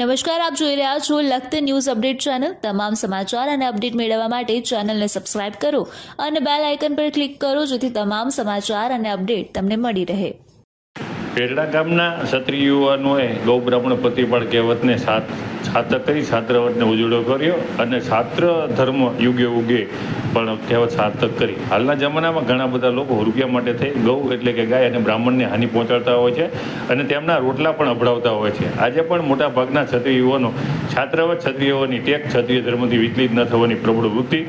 નમસ્કાર, આપ જોઈ રહ્યા છો લખત ન્યૂઝ અપડેટ ચેનલ. તમામ સમાચાર અને અપડેટ મેળવવા માટે ચેનલને સબસ્ક્રાઇબ કરો અને બેલ આઇકન પર ક્લિક કરો જેથી તમામ સમાચાર અને અપડેટ તમને મળી રહે. પેરડા ગામના ક્ષત્રિય યુવાનોએ ગૌ બ્રાહ્મણ પ્રતિપાળ કહેવતને સાત સાર્થક કરી છાત્રવટને ઉજળો કર્યો અને છાત્ર ધર્મ યુગે ઉગે પણ કહેવત સાર્થક કરી. હાલના જમાનામાં ઘણા બધા લોકો રૂપિયા માટે થઈ ગૌ એટલે કે ગાય અને બ્રાહ્મણને હાનિ પહોંચાડતા હોય છે અને તેમના રોટલા પણ અભડાવતા હોય છે. આજે પણ મોટા ભાગના ક્ષત્રિય યુવાનો છાત્રવત ક્ષત્રિયોની ટેક ક્ષત્રિય ધર્મથી વિચલિત ન થવાની પ્રબળ વૃત્તિ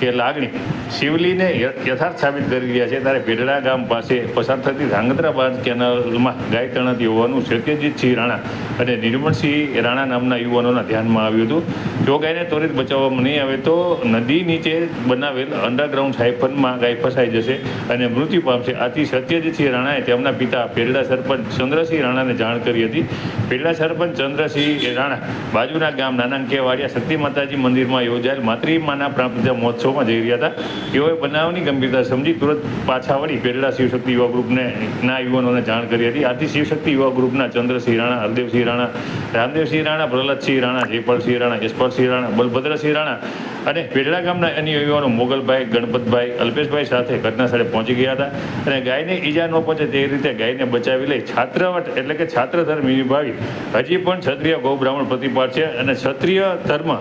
કે લાગણી શિવલીને યથાર્થ સાબિત કરી રહ્યા છે. ત્યારે ભેડડા ગામ પાસે પસાર થતી ધાંગધ્રા બાદ કેનાલમાં ગાય તણાતી હોવાનું સત્યજીતસિંહ રાણા અને નિર્મળસિંહ રાણા નામના યુવાનોના ધ્યાનમાં આવ્યું હતું. જો ગાયને ત્વરિત બચાવવામાં નહીં આવે તો નદી નીચે બનાવેલ અંડરગ્રાઉન્ડ સાયફનમાં ગાય ફસાઈ જશે અને મૃત્યુ પામશે. આથી સત્યજીતસિંહ રાણાએ તેમના પિતા પેરડા સરપંચ ચંદ્રસિંહ રાણાને જાણ કરી હતી. પેરડા સરપંચ ચંદ્રસિંહ રાણા બાજુના ગામ નાનાંકે વાડિયા શક્તિ માતાજી મંદિરમાં યોજાયેલ માતૃમાના પ્રાપ્ત મહોત્સવમાં જઈ રહ્યા હતા. તેઓએ બનાવની ગંભીરતા સમજી તુરંત પાછા વળી પેરડા શિવશક્તિ યુવા ગ્રુપને, ના યુવાનોને જાણ કરી હતી. આથી શિવશક્તિ યુવા ગ્રુપના ચંદ્રસિંહ રાણા, હરદેવસિંહ રાણા, રામદેવસિંહ રાણા, પ્રહલાદસિંહ રાણા, જયપાલસિંહ રાણા, યશપાલસિંહ રાણા, બલભદ્રસિંહ રાણા અને પેરડા ગામના અન્ય યુવાનો મોગલભાઈ, ગણપતભાઈ, અલ્પેશભાઈ સાથે ઘટના સ્થળે પહોંચી ગયા હતા અને ગાયને ઈજા ન પહોંચે તે રીતે ગાયને બચાવી લઈ છાત્રવટ એટલે કે છાત્ર ધર્મ નિભાવી હજી પણ ક્ષત્રિય ગૌ બ્રાહ્મણ પ્રતિપાળ છે અને ક્ષત્રિય ધર્મ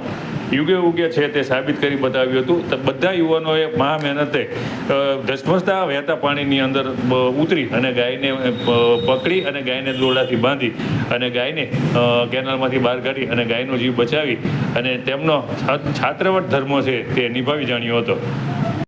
યુગે ઉગે છે તે સાબિત કરી બતાવ્યું હતું. તો બધા યુવાનોએ મહા મહેનતે ધસમસતા વહેતા પાણીની અંદર ઉતરી અને ગાયને પકડી અને ગાયને દોરડાથી બાંધી અને ગાયને કેનાલમાંથી બહાર કાઢી અને ગાયનો જીવ બચાવી અને તેમનો છાત્રવટ ધર્મ છે તે નિભાવી જાણ્યો હતો.